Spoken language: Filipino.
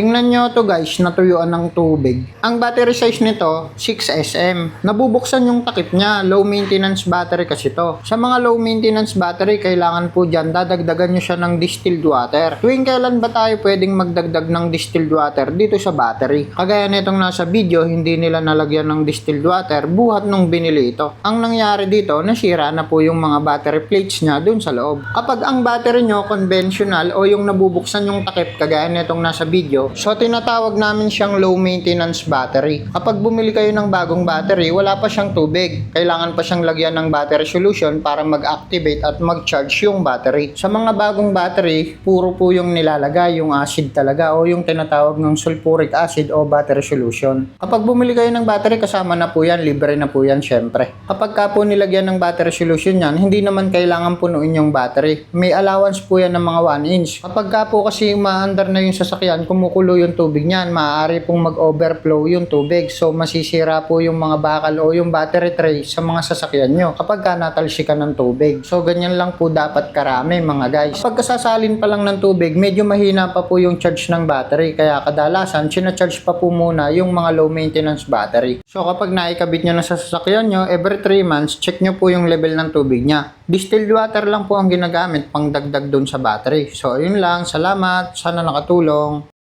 Tingnan nyo to guys, natuyuan ng tubig. Ang battery size nito, 6SM. Nabubuksan yung takip niya, low maintenance battery kasi to. Sa mga low maintenance battery, kailangan po dyan, dadagdagan nyo siya ng distilled water. Tuwing kailan ba tayo pwedeng magdagdag ng distilled water dito sa battery? Kagaya nitong nasa video, hindi nila nalagyan ng distilled water buhat nung binili ito. Ang nangyari dito, nasira na po yung mga battery plates niya dun sa loob. Kapag ang battery nyo conventional o yung nabubuksan yung takip kagaya nitong nasa video, so tinatawag namin siyang low maintenance battery. Kapag bumili kayo ng bagong battery, wala pa siyang tubig. Kailangan pa siyang lagyan ng battery solution para mag-activate at mag-charge yung battery. Sa mga bagong battery, puro po yung nilalagay, yung acid talaga o yung tinatawag ng sulfuric acid o battery solution. Kapag bumili kayo ng battery, kasama na po yan, libre na po yan syempre. Kapag ka po nilagyan ng battery solution yan, hindi naman kailangan punuin yung battery. May allowance po yan ng mga 1 inch. Kapag ka po kasi maandar na yung sasakyan, kumukulo yung tubig niyan, maaari pong mag-overflow yung tubig. So masisira po yung mga bakal o yung battery tray sa mga sasakyan nyo kapag ka natalsikan ng tubig. So ganyan lang po dapat karami mga guys. Kapag kasasalin pa lang ng tubig, medyo mahina pa po yung charge ng battery. Kaya kadalasan, charge pa po muna yung mga low maintenance battery. So kapag naikabit nyo na sa sasakyan nyo, every 3 months, check nyo po yung level ng tubig niya. Distilled water lang po ang ginagamit pang dagdag doon sa battery. So ayun lang, salamat, sana nakatulong.